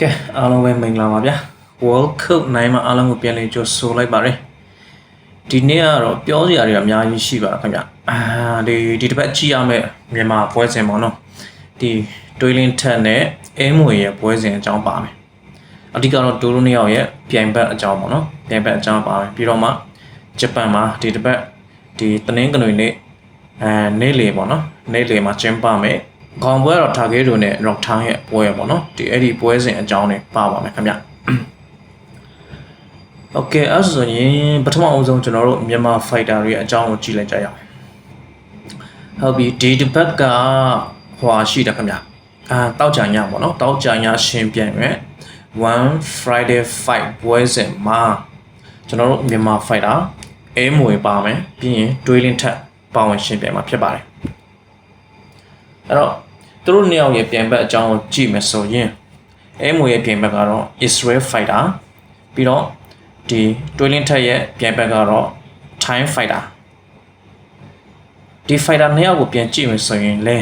ကဲအားလုံးပဲမင်္ဂလာပါဗျာ World Cup နိုင်မှာအားလုံးကိုပြန်လည်ကြိုဆိုလိုက်ပါရယ်ဒီနေ့ကတော့ပြောစရာတွေအများကြီးရှိပါခင်ဗျအာဒီဒီတစ်ပတ်ကြည့်ရမယ့်မြန်မာပွဲစဉ်ပေါ့နော်ဒီတွေးလင်းထက်နဲ့အဲမွေရဲ့ပွဲစဉ်အကြောင်းပါမယ်အဓိကတော့ဒိုးလိုနှစ်ယောက်ရဲ့ပြိုင်ဘက်အကြောင်းပေါ့နော်ပြိုင်ဘက်အကြောင်းပါမယ်ပြီးတော့မှဂျပန်မှာဒီတစ်ပတ်ဒီတနင်္ဂနွေနေ့အဲနေ့လေပေါ့နော်နေ့လေမှာကျင်းပမယ် ခေါင်းပွဲတော့တာဂေတိုနဲ့ Rock Town ရဲ့ပွဲပေါ့နော်ဒီအဲ့ဒီပွဲစဉ်အကြောင်းတွေပါပါမယ်ခင်ဗျโอเคအဲ့ဆိုရင်ပထမအဦးဆုံးကျွန်တော်တို့မြန်မာ fighter တွေရဲ့အကြောင်းကိုကြည့်လိုက်ကြရအောင်ဟုတ်ပြီဒီတစ်ပတ်ကဟွာရှိတယ်ခင်ဗျအာတောက်ကြညပေါ့နော်တောက်ကြညရှင်ပြန်ရွယ်one friday fight ပွဲစဉ်မှာကျွန်တော်တို့မြန်မာ fighter အဲမွေပါမယ်ပြီးရင်တွေးလင်းထက်ပါဝင်ရှင်ပြန်မှာဖြစ်ပါတယ်အဲ့တော့ သူတို့နှစ်ယောက်ရဲ့ပြန်ဘက်အကြောင်းကိုကြည့်မယ်ဆိုရင်အဲမွေရဲ့ပြန်ဘက်ကတော့ Israel fighter ပြီးတော့ဒီတွေးလင်းထက်ရဲ့ပြန်ဘက်ကတော့ Thai fighter ဒီ fighter နှစ်ယောက်ကိုပြန်ကြည့်မယ်ဆိုရင်လဲ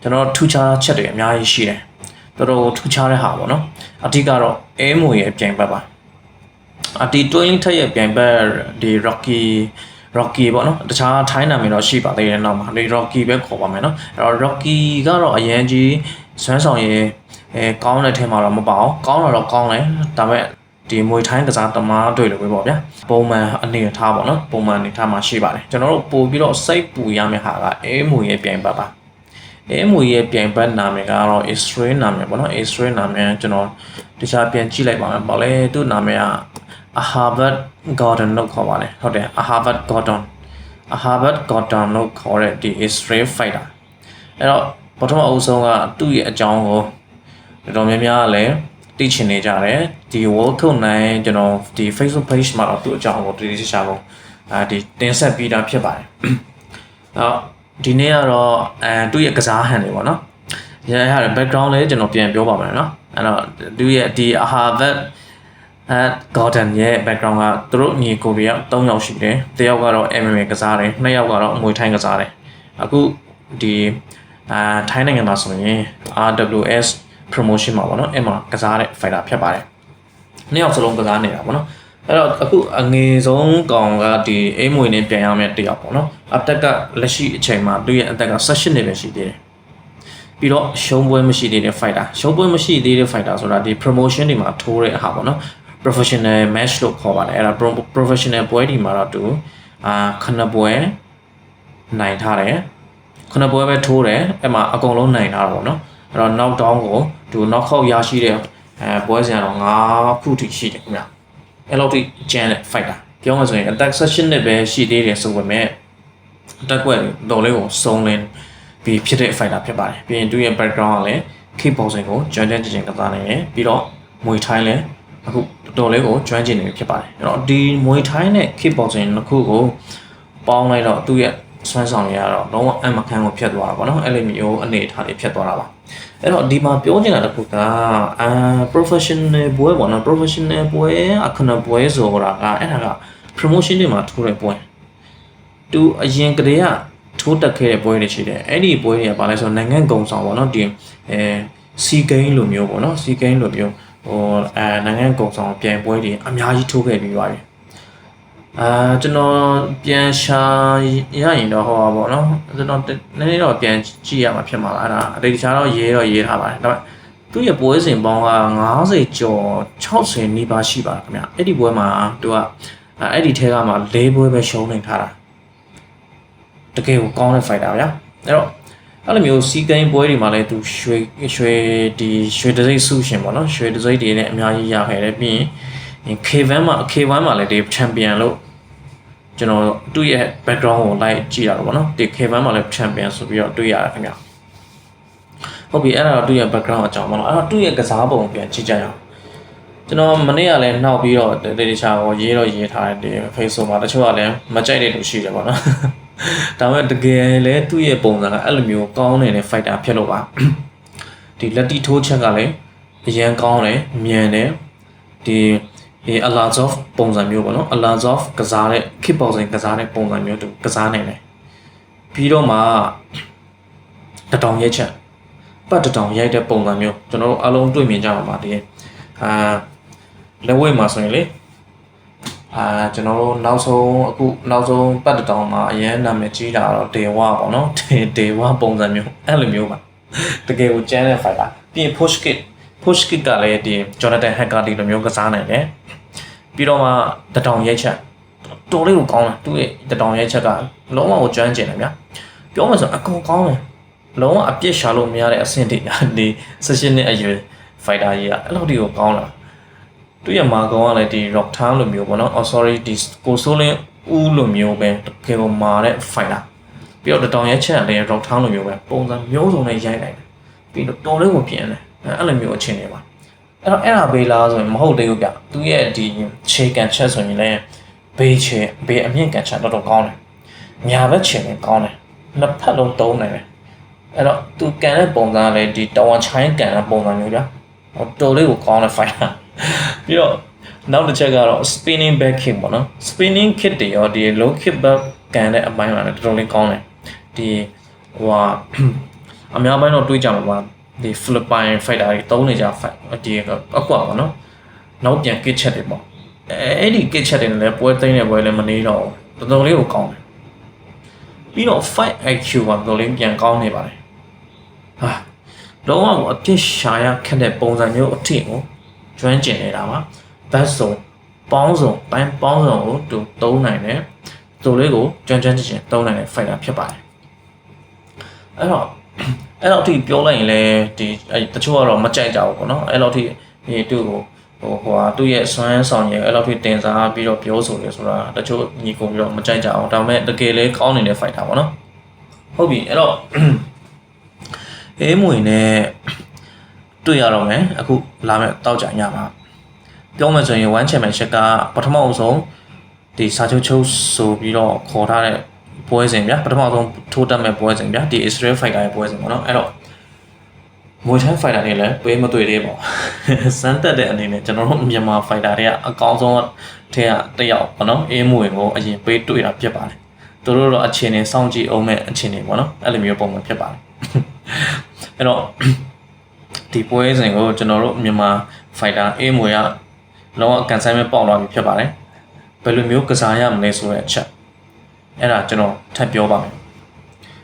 ကျွန်တော်ထူးခြားချက်တွေအများကြီးရှိတယ်တော်တော်ထူးခြားတဲ့ဟာပေါ့နော်အဓိကတော့အဲမွေရဲ့ပြန်ဘက်ပါအဒီတွင်းထက်ရဲ့ပြိုင်ဘက်ဒီ Rocky Rocky ပေါ့နော်တခြားထိုင်းနာမည်တော့ရှိပါသေးတယ်နောက်မှာဒီ Rocky ပဲခေါ်ပါမယ်နော်အဲ့တော့ Rocky ကတော့အရင်ကြီးဆွမ်းဆောင်ရေးအဲကောင်းတဲ့ထဲမှာတော့မပါအောင်ကောင်းတော့ကောင်းတယ်ဒါပေမဲ့ဒီမွေထိုင်းကစားသမားတွေလိုပဲပေါ့ဗျာပုံမှန်အနေထားပေါ့နော်ပုံမှန်အနေထားမှာရှိပါတယ်ကျွန်တော်တို့ပို့ပြီးတော့စိတ်ပူရမယ့်ဟာကအဲမွေရဲ့ပြိုင်ဘက်ပါအဲမွေရဲ့ပြိုင်ဘက်နာမည်ကတော့ Israel နာမည်ပေါ့နော် Israel နာမည်ကျွန်တော်တခြားပြန်ကြည့်လိုက်ပါမယ်ပေါ့လေသူ့နာမည်က Harvard Gordon လို့ခေါ်ပါတယ်ဟုတ်တယ် Harvard Gordon Harvard Gordon လို့ခေါ်တဲ့ဒီ Israel fighter အဲ့တော့ပထမအဦးဆုံးကသူ့ရဲ့အကြောင်းကိုတော်တော်များများကလည်းသိချင်နေကြတယ်ဒီ World Cup နိုင်ကျွန်တော်ဒီ Facebook page မှာတော့သူ့အကြောင်းကိုတည်တည်ချာကိုအာဒီတင်ဆက်ပြီးသားဖြစ်ပါတယ်အဲ့တော့ဒီနေ့ကတော့အဲသူ့ရဲ့ကစားဟန်တွေပေါ့နော်ရရရ background လေးကျွန်တော်ပြန်ပြောပါမယ်နော်အဲ့တော့သူ့ရဲ့ဒီ Harvard အဲ Gordon ရဲ့ background ကသူတို့ညီကိုတွေက3ယောက်ရှိတယ်။တစ်ယောက်ကတော့ MMA ကစားတယ်၊နှစ်ယောက်ကတော့အမွေထိုင်းကစားတယ်။အခုဒီအာထိုင်းနိုင်ငံမှာဆိုရင် RWS promotion မှာပေါ့နော်အဲ့မှာကစားတဲ့ fighter ဖြစ်ပါတယ်။နှစ်ယောက်စလုံးကစားနေတာပေါ့နော်။အဲ့တော့အခုအငယ်ဆုံးကောင်ကဒီအိမ်မွေနဲ့ပြန်ရမယ့်တစ်ယောက်ပေါ့နော်။အသက်ကလက်ရှိအချိန်မှာသူ့ရဲ့အသက်က16နှစ်ပဲရှိသေးတယ်။ပြီးတော့ရှုံးပွဲမရှိသေးတဲ့ fighter ရှုံးပွဲမရှိသေးတဲ့ fighter ဆိုတာဒီ promotion တွေမှာထိုးတဲ့အခါပေါ့နော် professional match လို့ခေါ်ပါတယ်အဲ့ဒါ professional ပွဲဒီမှာတော့သူအာခဏပွဲနိုင်ထားတယ်ခဏပွဲပဲထိုးတယ်အဲ့မှာအကုန်လုံးနိုင်ထားတာပေါ့နော်အဲ့တော့ knock down ကိုသူ knock out ရရှိတဲ့အဲပွဲစဉ်ကတော့9ခုထိရှိတယ်ခင်ဗျအဲ့လောက်ထိကျန်တဲ့ fighter ပြောမှဆိုရင် attack session နဲ့ပဲရှိသေးတယ်ဆိုပေမဲ့ attack ကွက်တော်လေးကိုစုံလင်းပြီးဖြစ်တဲ့ fighter ဖြစ်ပါတယ်ပြီးရင်သူရဲ့ background ကလည်း kickboxing ကိုကျွမ်းကျွမ်းကျင်ကျင်ကစားနေတယ်ပြီးတော့မွေထိုင်းလည်း အခုတော်လေးကိုကျွမ်းကျင်နေဖြစ်ပါတယ်အဲ့တော့ဒီမွေထိုင်းနဲ့ kickboxing နှစ်ခုကိုပေါင်းလိုက်တော့သူ့ရဲ့ဆွမ်းဆောင်ရတော့လုံးဝအမခန်းကိုဖြတ်သွားတာပေါ့နော်အဲ့လိုမျိုးအနေအထားတွေဖြတ်သွားတာပါအဲ့တော့ဒီမှာပြောချင်တာတစ်ခုကအာ professional ပွဲပေါ့နော် professional ပွဲအခဏပွဲဆိုတာကအဲ့ဒါက promotion တွေမှာထိုးတဲ့ပွဲသူအရင်ကတည်းကထိုးတက်ခဲ့တဲ့ပွဲတွေရှိတယ်အဲ့ဒီပွဲတွေကဘာလဲဆိုတော့နိုင်ငံကုံဆောင်ပေါ့နော်ဒီအဲစီဂိမ်းလိုမျိုးပေါ့နော်စီဂိမ်းလိုမျိုး ဟိုအဲနိုင်ငံကုံဆောင်ပြန်ပွဲတွေအများကြီးထိုးခဲ့ပြီးပါတယ်အာကျွန်တော်ပြန်ရှာရရင်တော့ဟောပါပေါ့နော်ကျွန်တော်နည်းနည်းတော့ပြန်ကြည့်ရမှာဖြစ်မှာလားအဲ့ဒါအတိတ်တခြားတော့ရေးတော့ရေးထားပါတယ်ဒါပေမဲ့သူ့ရဲ့ပွဲစဉ်ပေါင်းက90ကျော်60နီးပါးရှိပါခင်ဗျအဲ့ဒီပွဲမှာသူကအဲ့ဒီထဲကမှ၄ပွဲပဲရှုံးနေထားတာတကယ်ကိုကောင်းတဲ့ fighter ဗျာအဲ့တော့ အဲ့လိုမျိုးစီးကိန်းပွဲတွေမှာလည်းသူရွှေရွှေဒီရွှေတစိမ့်စုရှင်ပေါ့နော်ရွှေတစိမ့်တွေနဲ့အများကြီးရခဲ့တယ်ပြီးရင် K1 မှာ K1 မှာလည်းဒီ champion လို့ကျွန်တော်သူ့ရဲ့ background ကိုလိုက်ကြည့်ရတော့ဗောနော်ဒီ K1 မှာလည်း champion ဆိုပြီးတော့တွေ့ရတယ်ခင်ဗျဟုတ်ပြီအဲ့ဒါတော့သူ့ရဲ့ background အကြောင်းဗောနော်အဲ့တော့သူ့ရဲ့ကစားပုံပြန်ကြည့်ကြရအောင်ကျွန်တော်မနေ့ကလည်းနှောက်ပြီးတော့တေတေချာကိုရေးတော့ရေးထားတယ်ဒီ Facebook မှာတချို့ကလည်းမကြိုက်တဲ့လူရှိတယ်ဗောနော် ဒါပေမဲ့တကယ်လဲသူ့ရဲ့ပုံစံကအဲ့လိုမျိုးကောင်းနေတဲ့ fighter ဖြစ်လို့ပါဒီလက်တီထိုးချက်ကလည်းအရန်ကောင်းတယ်မြန်တယ်ဒီဒီအလာဇော့ဖ်ပုံစံမျိုးပေါ့နော်အလာဇော့ဖ်ကစားတဲ့ kickboxing ကစားတဲ့ပုံစံမျိုးသူကစားနိုင်တယ်ပြီးတော့မှတတောင်ရဲချက်တပတ်တစ်တောင်ရိုက်တဲ့ပုံစံမျိုးကျွန်တော်တို့အလုံးတွေ့မြင်ကြမှာပါတကယ်အာလက်ဝဲမှာဆိုရင်လေ အာကျွန်တော်တို့နောက်ဆုံးအခုနောက်ဆုံးပတ်တစ်တောင်မှာအရင်နာမည်ကြီးတာတော့ဒေဝပေါ့နော်ဒေဒေဝပုံစံမျိုးအဲ့လိုမျိုးပါတကယ်ကိုကျန်းတဲ့ fighter ပြီးရင် push kick push kick ကလည်းဒီ Jonathan Hacker ဒီလိုမျိုးကစားနိုင်တယ်ပြီးတော့မှတတောင်ရိုက်ချက်တော်လေးကိုကောင်းတယ်သူ့ရဲ့တတောင်ရိုက်ချက်ကလုံးဝကိုကျွမ်းကျင်တယ်ဗျာပြောမှဆိုအကုန်ကောင်းတယ်လုံးဝအပြစ်ရှာလို့မရတဲ့အဆင့်တွေဒီ16နှစ်အရွယ် fighter ကြီးကအဲ့လိုဒီကိုကောင်းလာ သူ့ရဲ့မာကောင်ကလည်းဒီ rock town လိုမျိုးပေါ့နော် oh sorry ဒီကိုဆိုးလင်းဦးလိုမျိုးပဲတကယ်ကိုမာတဲ့ fighter ပြီးတော့တတောင်ရိုက်ချက်ကလည်း rock town လိုမျိုးပဲပုံစံမျိုးစုံနဲ့ရိုက်နိုင်တယ်ပြီးတော့တော်လေးကိုပြင်တယ်အဲ့လိုမျိုးအချင်းတွေပါအဲ့တော့အဲ့ဒါဘေးလားဆိုရင်မဟုတ်သေးဘူးဗျသူ့ရဲ့ဒီခြေကန်ချက်ဆိုရင်လည်းဘေးချေဘေးအမြင့်ကန်ချက်တော်တော်ကောင်းတယ်ညာဘက်ချေလည်းကောင်းတယ်နှစ်ဖက်လုံးတုံးနိုင်တယ်အဲ့တော့သူကန်တဲ့ပုံစံကလည်းဒီတောင်ချိုင်းကန်တဲ့ပုံစံမျိုးဗျဟိုတော်လေးကိုကောင်းတဲ့ fighter ပြီးတော့နောက်တစ်ချက်ကတော့ spinning back kick ပေါ့နော် spinning kick တွေရောဒီ low kick back ကန်တဲ့အပိုင်းမှာလည်းတော်တော်လေးကောင်းတယ်ဒီဟိုဟာအများပိုင်းတော့တွေးကြမှာပါဒီ Philippine fighter တွေတုံးနေကြ fight ဒီအကွာပေါ့နော်နောက်ပြန် kick ချက်တွေပေါ့အဲအဲ့ဒီ kick ချက်တွေနဲ့လည်းပွဲသိမ်းတဲ့ပွဲလည်းမနေတော့ဘူးတော်တော်လေးကိုကောင်းတယ်ပြီးတော့ fight IQ ကတော်တော်လေးပြန်ကောင်းနေပါတယ်ဟာလုံးဝကိုအပြစ်ရှာရခက်တဲ့ပုံစံမျိုးအထင်ကို ကျွမ်းကျင်နေတာပါဘတ်စုံပေါင်းစုံပိုင်းပေါင်းစုံကိုသူသုံးနိုင်တယ်သူလေးကိုကျွမ်းကျွမ်းကျင်ကျင်သုံးနိုင်တဲ့ fighter ဖြစ်ပါတယ်အဲ့တော့အဲ့တော့ဒီပြောလိုက်ရင်လည်းဒီအဲ့တချို့ကတော့မကြိုက်ကြဘူးပေါ့နော်အဲ့တော့ဒီဒီသူ့ကိုဟိုဟိုဟာသူ့ရဲ့စွမ်းဆောင်ရည်အဲ့လောက်ထိတင်စားပြီးတော့ပြောဆိုတယ်ဆိုတာတချို့ညီကိုပြီးတော့မကြိုက်ကြအောင်ဒါပေမဲ့တကယ်လည်းကောင်းနေတဲ့ fighter ပေါ့နော်ဟုတ်ပြီအဲ့တော့အေးမွေနဲ့ တွေ့ရတော့မယ်အခုလာမဲ့တောက်ကြညမှာပြောမှဆိုရင် one championship ကပထမအဆုံးဒီစာချုပ်ချုပ်ဆိုပြီးတော့ခေါ်ထားတဲ့ပွဲစဉ်ဗျာပထမဆုံးထိုးတက်မဲ့ပွဲစဉ်ဗျာဒီ Israel fighter ရဲ့ပွဲစဉ်ပေါ့နော်အဲ့တော့မွေထိုင်း fighter တွေလည်းပေးမတွေ့သေးပါဘူးစမ်းတက်တဲ့အနေနဲ့ကျွန်တော်တို့မြန်မာ fighter တွေကအကောင်းဆုံးထဲကတစ်ယောက်ပေါ့နော်အေးမွေကိုအရင်ပေးတွေ့တာဖြစ်ပါတယ်သူတို့တော့အခြေအနေစောင့်ကြည့်အောင်မဲ့အခြေအနေပေါ့နော်အဲ့လိုမျိုးပုံမှန်ဖြစ်ပါတယ်အဲ့တော့ ဒီပွဲစဉ်ကိုကျွန်တော်တို့မြန်မာ fighter အေးမွေကလောကကန်ဆိုင်မဲ့ပေါက်လာပြီဖြစ်ပါတယ်ဘယ်လိုမျိုးကစားရမလဲဆိုတဲ့အချက်အဲ့ဒါကျွန်တော်ထပ်ပြောပါမယ်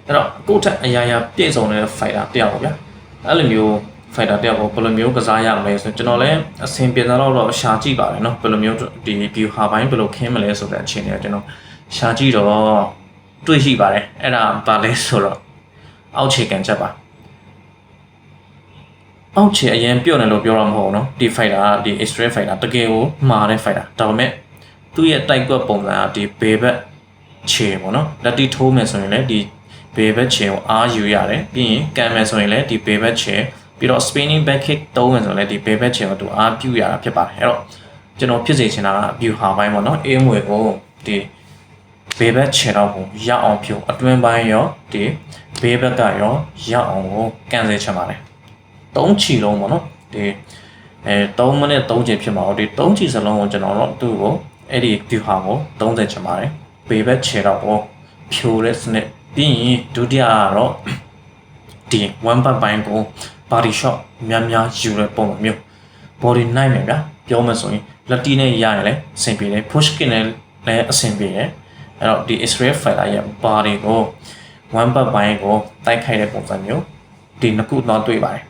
အဲ့တော့ကိုယ့်ထက်အရာရာပြည့်စုံတဲ့ fighter တယောက်ပါဗျာအဲ့လိုမျိုး fighter တယောက်ကိုဘယ်လိုမျိုးကစားရမလဲဆိုကျွန်တော်လည်းအဆင်ပြေသလောက်တော့ရှာကြည့်ပါတယ်เนาะဘယ်လိုမျိုးဒီ view ဟာပိုင်းဘယ်လိုခင်းမလဲဆိုတဲ့အချိန်တွေကကျွန်တော်ရှာကြည့်တော့တွေ့ရှိပါတယ်အဲ့ဒါဘာလဲဆိုတော့အောက်ခြေကန်ချက်ပါ အောက်ခြေအရင်ပြုတ်နေလို့ပြောတော့မဟုတ်ဘူးเนาะဒီ fighter ကဒီ extra fighter တကယ်ကိုမှားတဲ့ fighter ဒါပေမဲ့သူ့ရဲ့တိုက်ကွက်ပုံစံကဒီဘေဘက်ခြေပေါ့နော်လက်တီထိုးမယ်ဆိုရင်လည်းဒီဘေဘက်ခြေကိုအားယူရတယ်ပြီးရင်ကန်မယ်ဆိုရင်လည်းဒီဘေဘက်ခြေပြီးတော့ spinning back kick သုံးမယ်ဆိုရင်လည်းဒီဘေဘက်ခြေကိုသူအားပြုရတာဖြစ်ပါတယ်အဲ့တော့ကျွန်တော်ဖြစ်စေချင်တာက view ဟာပိုင်းပေါ့နော်အေးမွေကိုဒီဘေဘက်ခြေတော့ကိုရအောင်ပြုအတွင်းပိုင်းရောဒီဘေဘက်ကရောရအောင်ကိုကန်စေချင်ပါတယ် သုံးချီလုံးပေါ့နော်ဒီအဲ3မိနစ်3ချိန်ဖြစ်မှာတော့ဒီ3ချီစလုံးကိုကျွန်တော်တို့သူ့ကိုအဲ့ဒီ view ဟာကို30ချင်ပါတယ်ဘေဘက်ခြေတော့ကိုဖြိုတဲ့စနစ်ပြီးရင်ဒုတိယကတော့ဒီ one back ပိုင်းကို body shot များများယူတဲ့ပုံစံမျိုး body night မယ်ဗျာပြောမှဆိုရင်လက်တီနဲ့ရရင်လည်းအဆင်ပြေတယ် push kick နဲ့လည်းအဆင်ပြေတယ်အဲ့တော့ဒီ Israel fighter ရဲ့ body ကို one back ပိုင်းကိုတိုက်ခိုက်တဲ့ပုံစံမျိုးဒီနှစ်ခုတော့တွေ့ပါတယ်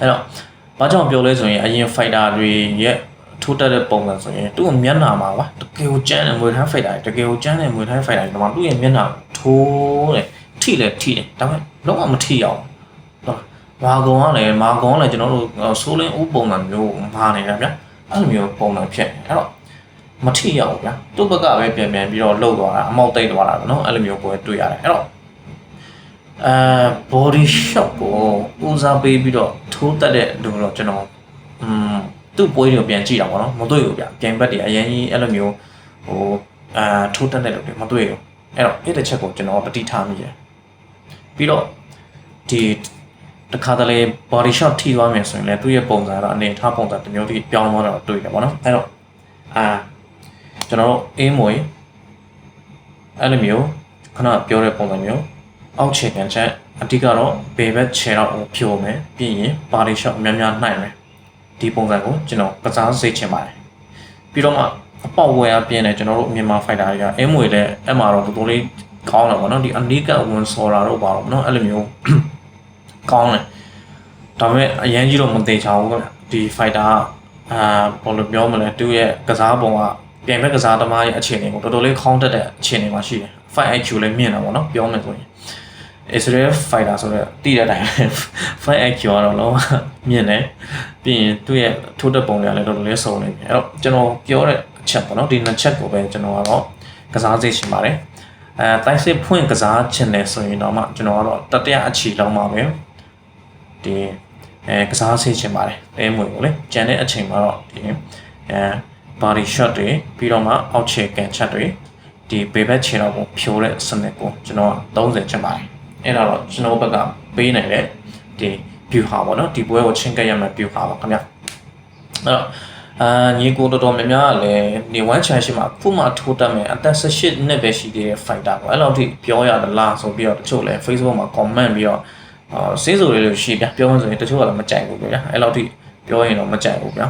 အဲ့တော့ဘာကြောင့်ပြောလဲဆိုရင်အရင် fighter တွေရဲ့ထိုးတက်တဲ့ပုံစံဆိုရင်သူ့မျက်နှာမှာကွာတကယ်ကိုကျန်းတဲ့မွေထိုင်း fighter တကယ်ကိုကျန်းတဲ့မွေထိုင်း fighter တွေမှာသူ့ရဲ့မျက်နှာထိုးတယ်ထိလည်းထိတယ်ဒါပေမဲ့လုံးဝမထိအောင်ဟုတ်မာကောင်ကလည်းမာကောင်ကလည်းကျွန်တော်တို့ဆိုးလင်းဥပုံစံမျိုးမာနေတာဗျအဲ့လိုမျိုးပုံစံဖြစ်အဲ့တော့မထိရအောင်ဗျာသူ့ဘက်ကပဲပြန်ပြန်ပြီးတော့လှုပ်သွားတာအမောက်တိတ်သွားတာပေါ့နော်အဲ့လိုမျိုးပွဲတွေ့ရတယ်အဲ့တော့ အဲ body shot ကိုဦးစားပေးပြီးတော့ထိုးတက်တဲ့လူတော့ကျွန်တော်อืมသူ့ပွဲတွေကိုပြန်ကြည့်တာပေါ့နော်မတွေ့ဘူးဗျပြိုင်ဘက်တွေအရင်ကြီးအဲ့လိုမျိုးဟိုအာထိုးတက်တဲ့လူတွေမတွေ့ဘူးအဲ့တော့အဲ့တစ်ချက်ကိုကျွန်တော်တတိထားမိတယ်ပြီးတော့ဒီတခါတလေ body shot ထိသွားမယ်ဆိုရင်လည်းသူ့ရဲ့ပုံစံကတော့အနေထားပုံစံတစ်မျိုးတည်းပြောင်းသွားတော့တွေ့တယ်ပေါ့နော်အဲ့တော့အာကျွန်တော်တို့အေးမွေအဲ့လိုမျိုးခဏပြောတဲ့ပုံစံမျိုး အောက်ခြေကန်ချက်အဓိကတော့ဘေဘက်ခြေတော့ဖြိုမယ်ပြီးရင်ပါရီရှော့များများနှိုက်မယ်ဒီပုံစံကိုကျွန်တော်ကစားစိတ်ချင်ပါတယ်ပြီးတော့မှအပေါက်ဝယ်အပြင်းနဲ့ကျွန်တော်တို့မြန်မာဖိုက်တာတွေကအင်းမွေလည်းအဲ့မှာတော့တော်တော်လေးကောင်းတယ်ပေါ့နော်ဒီအနီးကဝင်ဆော်တာတော့ပါတော့နော်အဲ့လိုမျိုးကောင်းတယ်ဒါပေမဲ့အရန်ကြီးတော့မသေးချောင်းဘူးဒီ fighter အာဘာလို့ပြောမလဲသူ့ရဲ့ကစားပုံကပြန်မဲ့ကစားသမားရဲ့အခြေအနေကိုတော်တော်လေးခေါင်းတက်တဲ့အခြေအနေမှာရှိတယ် fight IQ လည်းမြင့်တာပေါ့နော်ပြောမယ်ဆိုရင် Israel fighter ဆိုတော့တည်တဲ့အတိုင်း fight IQ ကတော့လုံးဝမြင့်တယ်ပြီးရင်သူ့ရဲ့ထိုးတက်ပုံတွေကလည်းတော်တော်လေးစုံနေပြီအဲ့တော့ကျွန်တော်ပြောတဲ့အချက်ပေါ့နော်ဒီနှစ်ချက်ကိုပဲကျွန်တော်ကတော့ကစားစေချင်ပါတယ်အဲတိုက်စစ်ဖွင့်ကစားချင်တယ်ဆိုရင်တော့မှကျွန်တော်ကတော့တတိယအချီလုံးမှာပဲဒီအဲကစားစေချင်ပါတယ်အဲမွေကိုလေကျန်တဲ့အချိန်မှာတော့ဒီအဲ body shot တွေပြီးတော့မှအောက်ခြေကန်ချက်တွေဒီဘေဘက်ခြေတော့ကိုဖြိုးတဲ့စနစ်ကိုကျွန်တော်30ချင်ပါတယ် အဲ့ဒါတော့ကျွန်တော်ဘက်ကပေးနိုင်တဲ့ဒီ view ဟာပေါ့နော်ဒီပွဲကိုချင်းကပ်ရမယ့် view ဟာပါခင်ဗျအဲ့တော့အာညီကိုတော်တော်များများကလည်းနေဝမ်ချန်ရှိမှာခုမှထိုးတက်မယ်အသက်18နှစ်ပဲရှိသေးတဲ့ fighter ပေါ့အဲ့လောက်ထိပြောရသလားဆိုပြီးတော့တချို့လည်း Facebook မှာ comment ပြီးတော့အာစေးဆိုလေးလို့ရှိဗျပြောမှဆိုရင်တချို့ကလည်းမကြိုက်ဘူးဗျာအဲ့လောက်ထိပြောရင်တော့မကြိုက်ဘူးဗျာ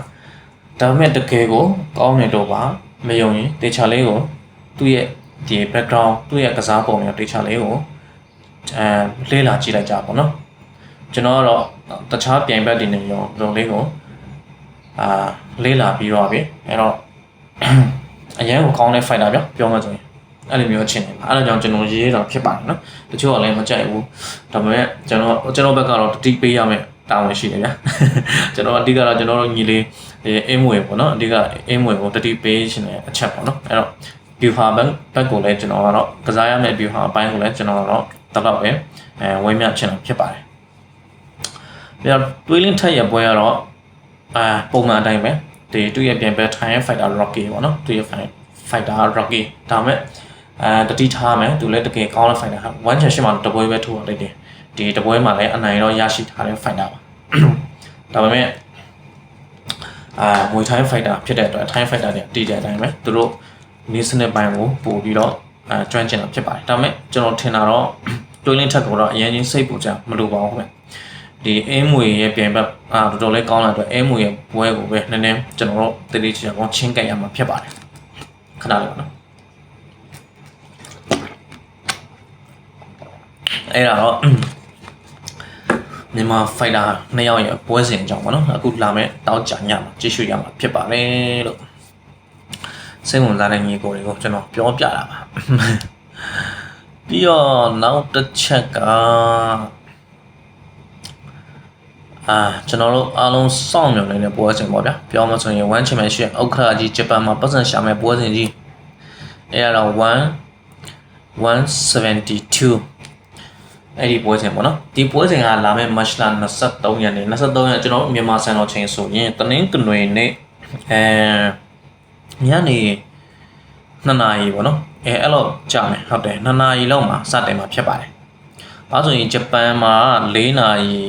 ဒါပေမဲ့တကယ်ကိုကောင်းနေတော့ပါမယုံရင်တေချာလေးကိုသူ့ရဲ့ဒီ background သူ့ရဲ့ကစားပုံတွေတေချာလေးကို အဲလေးလာကြည့်လိုက်ကြပါတော့ကျွန်တော်ကတော့တခြားပြိုင်ဘက်တွေနဲ့ရောလုံလေးကိုအာလေးလာပြီးတော့ပြီအဲ့တော့အရင်ကကောင်းတဲ့ fighter ဗျပြောမှဆိုရင်အဲ့လိုမျိုးချင်းနေပါအဲ့ဒါကြောင့်ကျွန်တော်ရေးတာဖြစ်ပါတယ်နော်တချို့ကလည်းမကြိုက်ဘူးဒါပေမဲ့ကျွန်တော်ကျွန်တော်ဘက်ကတော့တတိပေးရမယ်တာဝန်ရှိတယ်ဗျာကျွန်တော်အဓိကတော့ကျွန်တော်တို့ညီလေးအင်းမွေပေါ့နော်အဓိကအင်းမွေကိုတတိပေးရှင်တဲ့အချက်ပေါ့နော်အဲ့တော့ view ဟာဘက်ဘက်ကိုလည်းကျွန်တော်ကတော့ကစားရမယ့် view ဟာအပိုင်းကိုလည်းကျွန်တော်ကတော့ တတော့ပဲအဲဝိုင်းမြချင်တာဖြစ်ပါတယ်ပြီးတော့တွေးလင်းထက်ရပွဲကတော့အာပုံမှန်အတိုင်းပဲဒီသူ့ရဲ့ပြန်ပဲ Thai Fighter Rocky ပေါ့နော်သူ့ရဲ့ Fighter Rocky ဒါမဲ့အဲတတိထားမယ်သူလည်းတကယ်ကောင်းတဲ့ fighter ဟာ1 championship မှာတပွဲပဲထိုးလိုက်တယ်ဒီတပွဲမှာလည်းအနိုင်တော့ရရှိထားတဲ့ fighter ပါဒါပေမဲ့အာမွေထိုင်း fighter ဖြစ်တဲ့အတွက် Thai fighter တွေတည်တဲ့အတိုင်းပဲသူတို့နေစနစ်ပိုင်းကိုပို့ပြီးတော့ အဲကျွမ်းကျင်တာဖြစ်ပါတယ်ဒါပေမဲ့ကျွန်တော်ထင်တာတော့တွေးလင်းထက်ကတော့အရင်ချင်းစိတ်ပူကြမလိုပါဘူးခင်ဗျဒီအင်းမွေရဲ့ပြန်ဘက်အာတော်တော်လေးကောင်းလာတော့အင်းမွေရဲ့ဘွဲကိုပဲနည်းနည်းကျွန်တော်တို့တတိချာကောင်းချင်းကပ်ရမှာဖြစ်ပါတယ်ခဏလေးပါနော်အဲ့ဒါတော့မြန်မာဖိုက်တာနှစ်ယောက်ရဲ့ပွဲစဉ်အကြောင်းပေါ့နော်အခုလာမဲ့တောက်ကြညမှာကြည့်ရှုရမှာဖြစ်ပါတယ်လို့ စိတ်ဝင်စားတဲ့ညီကိုတွေကိုကျွန်တော်ပြောပြတာပါပြီးတော့နောက်တစ်ချက်ကအာကျွန်တော်တို့အားလုံးစောင့်မျှော်နေတဲ့ပွဲစဉ်ပေါ့ဗျာပြောမှဆိုရင်1 championship ဥက္ကဋ္ဌကြီးဂျပန်မှာပတ်စံရှာမဲ့ပွဲစဉ်ကြီးအဲ့ဒါတော့1 172အဲ့ဒီပွဲစဉ်ပေါ့နော်ဒီပွဲစဉ်ကလာမယ့် March လ23ရက်နေ့23ရက်ကျွန်တော်မြန်မာစံတော်ချိန်ဆိုရင်တနင်္ဂနွေနေ့အဲ ညနေ2နာရီပေါ့နော်အဲအဲ့လိုကြာမယ်ဟုတ်တယ်2နာရီလောက်မှာစတင်မှာဖြစ်ပါတယ်။ဘာဆိုရင်ဂျပန်မှာ4နာရီ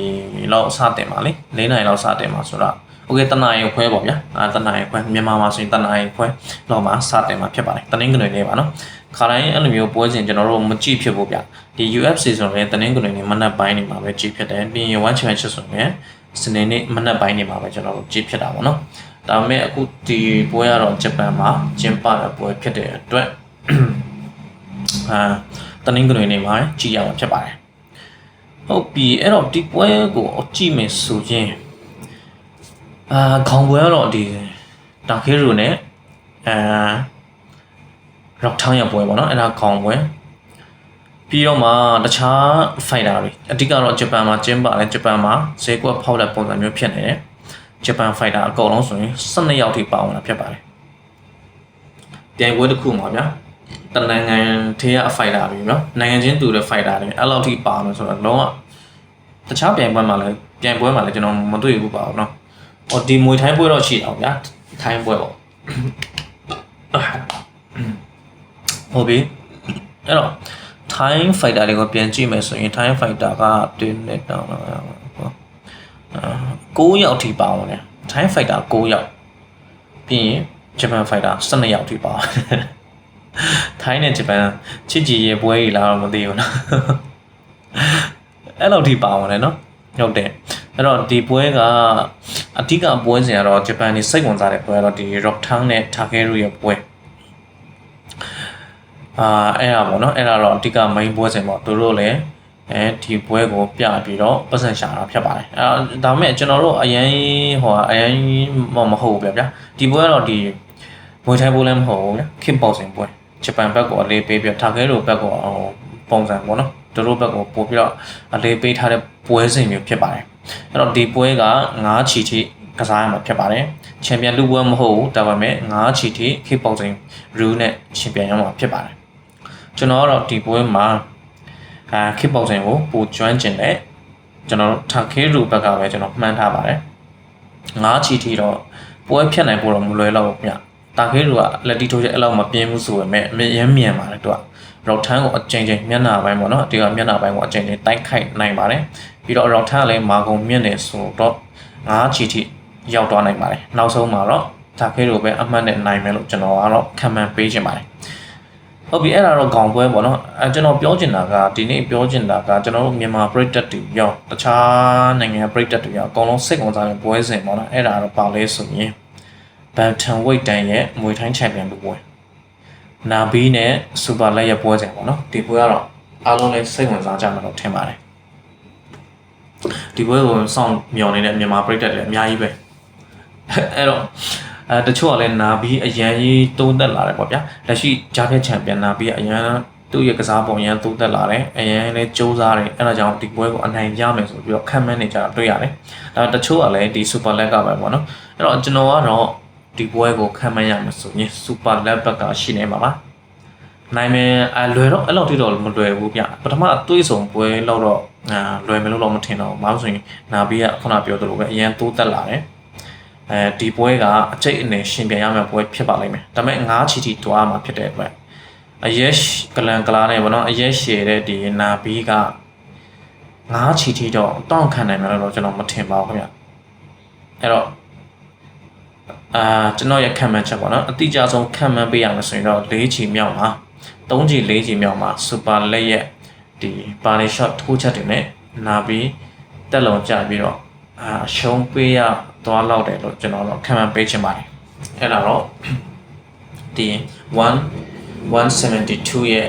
လောက်စတင်ပါလေ4နာရီလောက်စတင်မှာဆိုတော့โอเคတနာရီခွဲပေါ့ဗျာအာတနာရီခွဲမြန်မာမှာဆိုရင်တနာရီခွဲလောက်မှာစတင်မှာဖြစ်ပါတယ်တနင်္ဂနွေနေ့ပါနော်ခါတိုင်းအဲ့လိုမျိုးပွဲစဉ်ကျွန်တော်တို့မကြည့်ဖြစ်ဘူးဗျဒီ UFC ဆိုရင်တနင်္ဂနွေနေ့မနက်ပိုင်းနေမှာပဲကြည့်ဖြစ်တယ်ပြီးရင် One Championship ဆိုရင်စနေနေ့မနက်ပိုင်းနေမှာပဲကျွန်တော်တို့ကြည့်ဖြစ်တာပေါ့နော် ဒါပေမဲ့အခုဒီပွဲကတော့ဂျပန်မှာကျင်းပတဲ့ပွဲဖြစ်တဲ့အတွက်အာတနင်္ဂနွေနေ့မှာကြည့်ရမှာဖြစ်ပါတယ်ဟုတ်ပြီအဲ့တော့ဒီပွဲကိုကြည့်မယ်ဆိုရင်အာခေါင်းပွဲကတော့ဒီတာခေရူနဲ့အာရော့ထောင်းရပွဲပေါ့နော်အဲ့ဒါခေါင်းပွဲပြီးတော့မှတခြား fighter တွေအဓိကတော့ဂျပန်မှာကျင်းပါတယ်ဂျပန်မှာဈေးကွက်ဖောက်တဲ့ပုံစံမျိုးဖြစ်နေတယ် ဂျပန် fighter အကုန်လုံးဆိုရင်12ယောက်ထိပါဝင်တာဖြစ်ပါတယ်ပြိုင်ပွဲတစ်ခုမှာဗျာတနိုင်ငံထေးရ fighter တွေနော်နိုင်ငံချင်းတူတဲ့ fighter တွေအဲ့လောက်ထိပါမယ်ဆိုတော့လုံးဝတခြားပြိုင်ပွဲမှာလည်းပြိုင်ပွဲမှာလည်းကျွန်တော်မတွေ့ဘူးပါဘူးနော်ဟောဒီမွေထိုင်းပွဲတော့ရှိတာဗျာထိုင်းပွဲပေါ့ဟုတ်ပြီအဲ့တော့ Thai fighter တွေကိုပြန်ကြည့်မယ်ဆိုရင် Thai fighter ကတင်းနဲ့တောင်းလာ တာပေါ့အာ9ယောက်ထိပါဝင်တယ် Thai fighter 9ယောက်ပြီးရင် Japan fighter 12ယောက်ထိပါထိုင်းနဲ့ဂျပန်ချစ်ကြည်ရဲ့ပွဲကြီးလာတော့မသိဘူးနော်အဲ့လောက်ထိပါဝင်တယ်နော်ဟုတ်တယ်အဲ့တော့ဒီပွဲကအဓိကပွဲစဉ်ကတော့ဂျပန်နေစိတ်ဝင်စားတဲ့ပွဲကတော့ဒီ Rock Town နဲ့ Takeru ရဲ့ပွဲအာအဲ့ဒါပေါ့နော်အဲ့ဒါတော့အဓိက main ပွဲစဉ်ပေါ့သူတို့လည်း အဲဒီပွဲကိုပြပြီးတော့ပတ်စံရှာတာဖြစ်ပါတယ်အဲဒါမဲ့ကျွန်တော်တို့အရင်ဟိုအရင်မမဟုတ်ဘူးဗျဗျာဒီပွဲကတော့ဒီမွေထိုင်းပွဲလည်းမဟုတ်ဘူးဗျခစ်ပေါစင်ပွဲဂျပန်ဘက်ကိုအလေးပေးပြီးထားခဲတို့ဘက်ကိုဟိုပုံစံပေါ့နော်သူတို့ဘက်ကိုပို့ပြီးတော့အလေးပေးထားတဲ့ပွဲစဉ်မျိုးဖြစ်ပါတယ်အဲ့တော့ဒီပွဲက9ချီထိကစားရမှာဖြစ်ပါတယ်ချန်ပီယံလူပွဲမဟုတ်ဘူးဒါပေမဲ့9ချီထိခစ်ပေါစင်ရူးနဲ့ချန်ပီယံရမှာဖြစ်ပါတယ်ကျွန်တော်ကတော့ဒီပွဲမှာ အာခစ်ပေါစင်ကိုပိုကျွမ်းကျင်တဲ့ကျွန်တော်တို့ထားခဲရူဘက်ကပဲကျွန်တော်မှန်းထားပါတယ်9ချီထိတော့ပွဲဖြတ်နိုင်ဖို့တော့မလွယ်တော့ဘူးဗျတာခဲလူကလက်တီထိုးချက်အဲ့လောက်မပြင်းဘူးဆိုပေမဲ့အမြဲရမ်းမြန်ပါတယ်သူကရောက်ထန်းကိုအချိန်ချင်းမျက်နှာပိုင်းပေါ့နော်ဒီကမျက်နှာပိုင်းကိုအချိန်ချင်းတိုက်ခိုက်နိုင်ပါတယ်ပြီးတော့ရောက်ထန်းကလည်းမာကုံမြင့်နေဆိုတော့9ချီထိရောက်သွားနိုင်ပါတယ်နောက်ဆုံးမှာတော့တာခဲလူပဲအမှတ်နဲ့နိုင်မယ်လို့ကျွန်တော်ကတော့ခံမှန်းပေးချင်ပါတယ် ဟုတ်ပြီအဲ့ဒါတော့ခေါင်ပွဲပေါ့နော်အဲကျွန်တော်ပြောချင်တာကဒီနေ့ပြောချင်တာကကျွန်တော်တို့မြန်မာပရိသတ်တွေရောတခြားနိုင်ငံပရိသတ်တွေရောအကုန်လုံးစိတ်ဝင်စားတဲ့ပွဲစဉ်ပေါ့နော်အဲ့ဒါတော့ပါလဲဆိုရင်ဘန်တန်ဝိတ်တန်ရဲ့မွေထိုင်းချန်ပီယံပွဲနာဘီနဲ့စူပါလက်ရဲ့ပွဲစဉ်ပေါ့နော်ဒီပွဲကတော့အားလုံးလည်းစိတ်ဝင်စားကြမှာတော့ထင်ပါတယ်ဒီပွဲကိုစောင့်မျှော်နေတဲ့မြန်မာပရိသတ်တွေအများကြီးပဲအဲ့တော့ အဲတချို့ကလည်းနာဘီအရန်ကြီးတုံးသက်လာတယ်ပေါ့ဗျာလက်ရှိဂျားဖက်ချန်ပီယံနာဘီကအရန်သူ့ရဲ့ကစားပုံရန်တိုးတက်လာတယ်အရင်လည်းစူးစမ်းတယ်အဲ့ဒါကြောင့်ဒီပွဲကိုအနိုင်ရမယ်ဆိုပြီးတော့ခံမှန်းနေကြတာတွေ့ရတယ်ဒါတချို့ကလည်းဒီ super leg ကပဲပေါ့နော်အဲ့တော့ကျွန်တော်ကတော့ဒီပွဲကိုခံမှန်းရမယ်ဆိုရင် super leg ဘက်ကရှိနေမှာပါနိုင်မယ်အလွယ်တော့အဲ့လောက်ထိတော့မလွယ်ဘူးဗျပထမအသွေးဆောင်ပွဲလောက်တော့အာလွယ်မယ်လို့တော့မထင်တော့ဘူးမဟုတ်ဆိုရင်နာဘီကခုနပြောသလိုပဲအရင်တိုးတက်လာတယ် အဲဒီပွဲကအကျိတ်အနေရှင်ပြန်ရမယ့်ပွဲဖြစ်ပါလိမ့်မယ်ဒါပေမဲ့9ချီတီတွားမှာဖြစ်တဲ့အတွက်အရက်ကလန်ကလာနဲ့ဗောနော်အရက်ရှည်တဲ့ဒီနာဘီကငါးချီတီတော့တောင့်ခံနိုင်မှာလို့ကျွန်တော်မထင်ပါဘူးခင်ဗျအဲ့တော့အာကျွန်တော်ရဲ့ခံမှန်းချက်ပေါ့နော်အတိအကျဆုံးခံမှန်းပေးရမယ်ဆိုရင်တော့၄ချီမြောက်မှာ၃ချီ၄ချီမြောက်မှာစူပါလက်ရဲ့ဒီပါနေရှော့ထိုးချက်တွေနဲ့နာဘီတက်လုံကြပြီးတော့အာရှုံးပေးရ သွားလောက်တယ်လို့ကျွန်တော်တော့ခံမှန်းပေးချင်ပါတယ်အဲ့ဒါတော့ဒီ1 172ရဲ့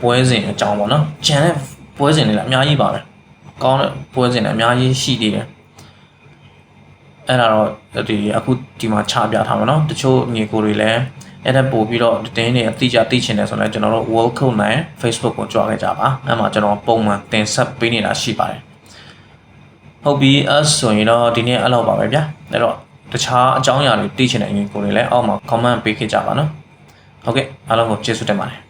ပွဲစဉ်အကြောင်းပေါ့နော်။ကျန်တဲ့ပွဲစဉ်တွေလည်းအများကြီးပါပဲ။ကောင်းတဲ့ပွဲစဉ်တွေအများကြီးရှိသေးတယ်။အဲ့ဒါတော့ဒီအခုဒီမှာချပြထားမှာနော်။တချို့ညီကိုတွေလည်းအဲ့ဒါပို့ပြီးတော့တင်းတွေအတိအကျသိချင်တယ်ဆိုတော့ကျွန်တော်တို့ World Cup နဲ့ Facebook ကိုကြွားခဲ့ကြပါ။အဲ့မှာကျွန်တော်ပုံမှန်တင်ဆက်ပေးနေတာရှိပါတယ်။ ဟုတ်ပြီအဲ့ဆိုရင်တော့ဒီနေ့အဲ့လောက်ပါပဲဗျာ။အဲ့တော့တခြားအကြောင်းအရာတွေသိချင်တဲ့ညီကိုတွေလည်းအောက်မှာ comment ပေးခဲ့ကြပါနော်။ဟုတ်ကဲ့အားလုံးကိုကျေးဇူးတင်ပါတယ်